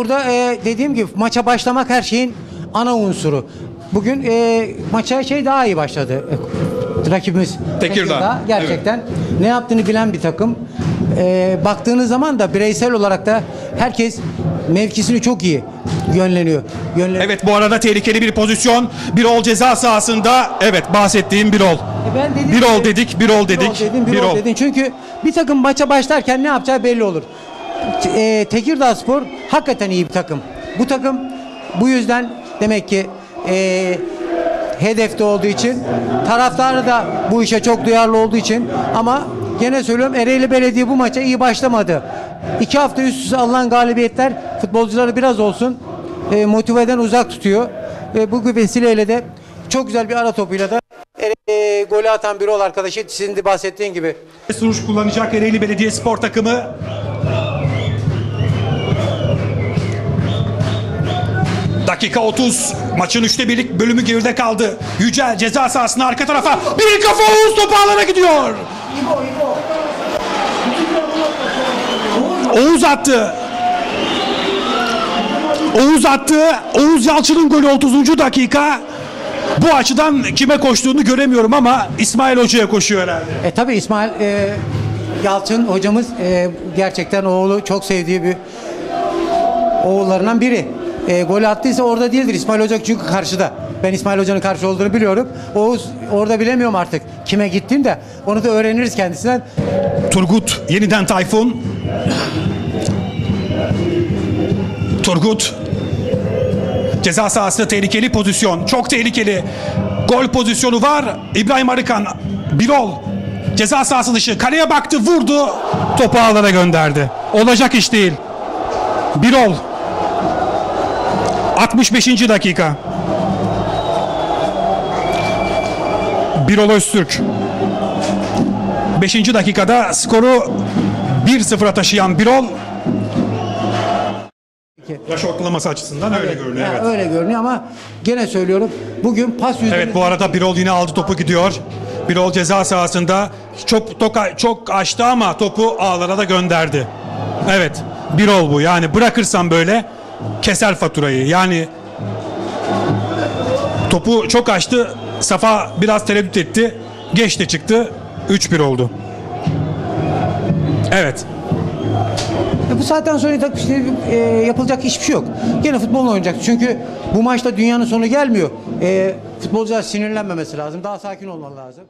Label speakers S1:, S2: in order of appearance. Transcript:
S1: burada e, dediğim gibi maça başlamak her şeyin ana unsuru. Bugün e, maça şey daha iyi başladı. E, rakibimiz
S2: Tekirdağ.
S1: gerçekten ne yaptığını bilen bir takım. E, baktığınız zaman da bireysel olarak da herkes mevkisini çok iyi yönleniyor. Yönleniyor.
S2: Evet bu arada tehlikeli bir pozisyon. Birol ceza sahasında. Evet bahsettiğim Birol.
S1: E Ben dedim
S2: Bir ol dedik, bir ol dedik.
S1: Bir ol dedin, bir
S2: Bir
S1: ol
S2: ol.
S1: dedin. Çünkü bir takım maça başlarken ne yapacağı belli olur. E, Tekirdağ Spor hakikaten iyi bir takım. Bu takım bu yüzden demek ki e, hedefte olduğu için taraftarı da bu işe çok duyarlı olduğu için ama gene söylüyorum Ereğli Belediye bu maça iyi başlamadı. İki hafta üst üste alınan galibiyetler futbolcuları biraz olsun e, motiveden uzak tutuyor. E, bu vesileyle de çok güzel bir ara topuyla da e, golü atan bir ol arkadaşı sizin de bahsettiğin gibi.
S2: Suruş kullanacak Ereğli Belediye Spor takımı. Dakika 30. Maçın üçte birlik bölümü geride kaldı. Yücel ceza sahasına arka tarafa. Bir kafa Oğuz topu alana gidiyor. Oğuz attı. Oğuz attı. Oğuz Yalçın'ın golü 30. dakika. Bu açıdan kime koştuğunu göremiyorum ama İsmail Hoca'ya koşuyor herhalde.
S1: E tabi İsmail e, Yalçın hocamız e, gerçekten oğlu çok sevdiği bir oğullarından biri. E, gol attıysa orada değildir İsmail Hoca çünkü karşıda. Ben İsmail Hoca'nın karşı olduğunu biliyorum. Oğuz orada bilemiyorum artık kime gittiğini de onu da öğreniriz kendisinden.
S2: Turgut yeniden Tayfun. Turgut. Ceza sahası tehlikeli pozisyon. Çok tehlikeli. Gol pozisyonu var. İbrahim Arıkan. Birol. Ceza sahası dışı. Kaleye baktı vurdu. Topu ağlara gönderdi. Olacak iş değil. Birol. 65. dakika. Birol Öztürk. 5. dakikada skoru 1-0'a taşıyan Birol yaş ortalaması açısından öyle görünüyor. Evet.
S1: Öyle görünüyor ama gene söylüyorum bugün pas yüzünü
S2: Evet bu arada Birol yine aldı topu gidiyor. Birol ceza sahasında çok toka, çok açtı ama topu ağlara da gönderdi. Evet Birol bu yani bırakırsan böyle keser faturayı. Yani topu çok açtı. Safa biraz tereddüt etti. Geçti çıktı. 3-1 oldu. Evet.
S1: E bu saatten sonra işte, e, yapılacak hiçbir şey yok. Gene futbol oynayacak. Çünkü bu maçta dünyanın sonu gelmiyor. E, futbolcular sinirlenmemesi lazım. Daha sakin olmalı lazım.